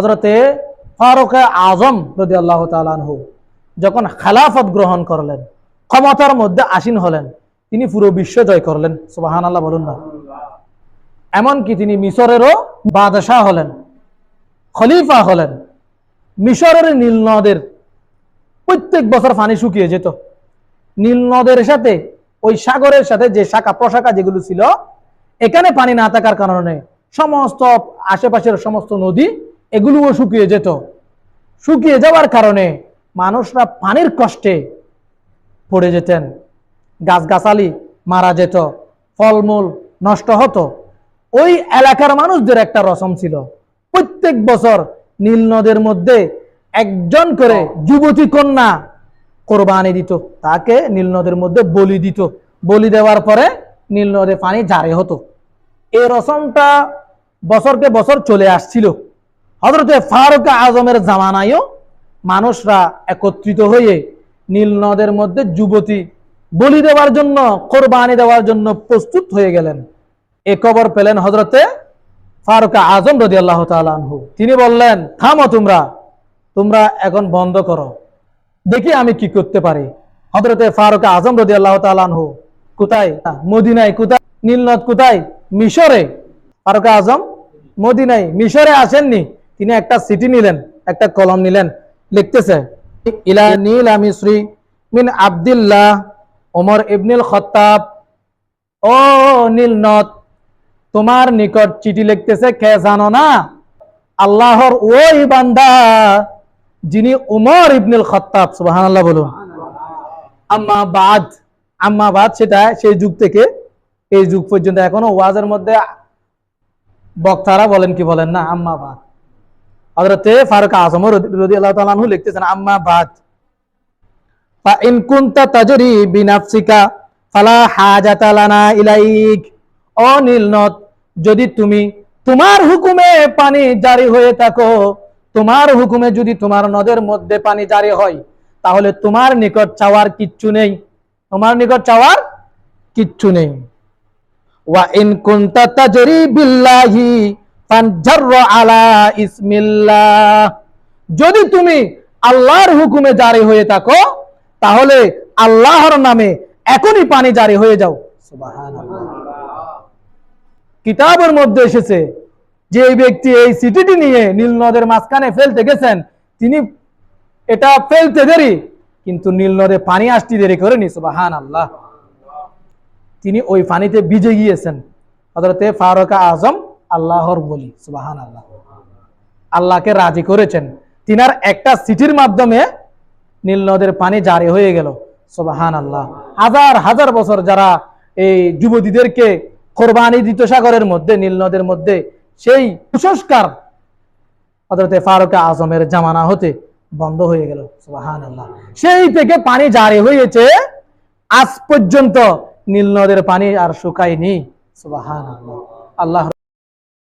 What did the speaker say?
হজরতে ফারুক আজম রদি আল্লাহ তালানহু যখন খেলাফত গ্রহণ করলেন, ক্ষমতার মধ্যে আসীন হলেন, তিনি পুরো বিশ্ব জয় করলেন। সুবাহান আল্লাহ বলুন না। এমনকি তিনি মিশরেরও বাদশাহ হলেন, খলিফা হলেন। মিশরের নীল নদের প্রত্যেক বছর পানি শুকিয়ে যেত। নীল নদের সাথে, ওই সাগরের সাথে যে শাখা প্রশাখা যেগুলো ছিল, এখানে পানি না থাকার কারণে সমস্ত আশেপাশের সমস্ত নদী এগুলোও শুকিয়ে যেত। শুকিয়ে যাওয়ার কারণে মানুষরা পানির কষ্টে পড়ে যেতেন। গাছগাছালি মারা যেত, ফলমূল নষ্ট হতো। ওই এলাকার মানুষদের একটা রসম ছিল। প্রত্যেক বছর নীল নদের মধ্যে একজন করে যুবতী কন্যা কোরবানি দিত। তাকে নীল নদের মধ্যে বলি দিত। বলি দেওয়ার পরে নীল নদে পানি জারে হতো। এই রসমটা বছরকে বছর চলে আসছিল। হজরতে ফারুক আজমের জামানায়ও মানুষরা একত্রিত হয়ে নীল নদের মধ্যে যুবতী বলি দেওয়ার জন্য, কোরবানি দেওয়ার জন্য প্রস্তুত হয়ে গেলেন। এ খবর পেলেন হজরতে ফারুক আজম রদি আল্লাহ তালু তিনি বললেন, থামো তোমরা তোমরা এখন বন্ধ করো। দেখি আমি কি করতে পারি। হজরতে ফারুক আজম রদি আল্লাহ তালু কোথায়? মদিনায় কোথায়? নীলনদ কোথায়? মিশরে? ফারুক আজম, মদিনায়, মিশরে আসেননি। তিনি একটা সিটি নিলেন, একটা কলম নিলেন, লিখতেছে, ইলা নীল মিশ্রি মিন আব্দুল্লাহ ওমর ইবনুল খত্তাব। ও নীলনদ তোমার নিকট চিঠি লিখতেছে কে জানো না? আল্লাহর ওই বান্দা যিনি উমর ইবনুল খত্তাব। সুবহানাল্লাহ বলুন। আম্মা বাদ আম্মা বাদ সেটা সেই যুগ থেকে, এই যুগ পর্যন্ত এখনও ওয়াজের মধ্যে বক্তারা বলেন কি বলেন না, আম্মা বাদ। হযরতে ফারুক আজম তাআলা আনহু লিখতেছেন, আম্মা বাদ তাজরি বিনাফসিকা, ফালা ইলাইক। ও যদি তুমি তোমার হুকুমে পানি জারি হয়ে থাকো, তোমার হুকুমে যদি তোমার নদের মধ্যে পানি জারি হয়, তাহলে তোমার নিকট চাওয়ার কিচ্ছু নেই। তোমার নিকট চাওয়ার কিচ্ছু নেই। ওয়া ইন কুনতা তাজরি বিল্লাহি যদি তুমি আল্লাহর হুকুমে জারি হয়ে থাকো, তাহলে আল্লাহর নামে এখনই পানি জারি হয়ে যাও। কিতাবের মধ্যে এসেছে, যে এই ব্যক্তি এই সিটিটি নিয়ে নীল নদের মাঝখানে ফেলতে গেছেন, তিনি এটা ফেলতে দেরি, কিন্তু নীল নদে পানি আসতে দেরি করেনি সুবাহান আল্লাহ তিনি ওই পানিতে ভিজে গিয়েছেন। হজরতে ফারুকা আজম আল্লাহর বলি সুবাহান আল্লাহ আল্লাহকে রাজি করেছেন। তিনার একটা সিটির মাধ্যমে নীল নদের পানি জারি হয়ে গেল সুবাহান আল্লাহ হাজার হাজার বছর যারা এই যুবতীদেরকে কোরবানি দিত সাগরের মধ্যে, নীল নদের মধ্যে, সেই কুসংস্কার হজরতে ফারুক আজমের জামানা হতে বন্ধ হয়ে গেল সুবাহান আল্লাহ সেই থেকে পানি জারি হয়েছে, আজ পর্যন্ত নীল নদের পানি আর শুকায়নি সুবাহান আল্লাহ আল্লাহ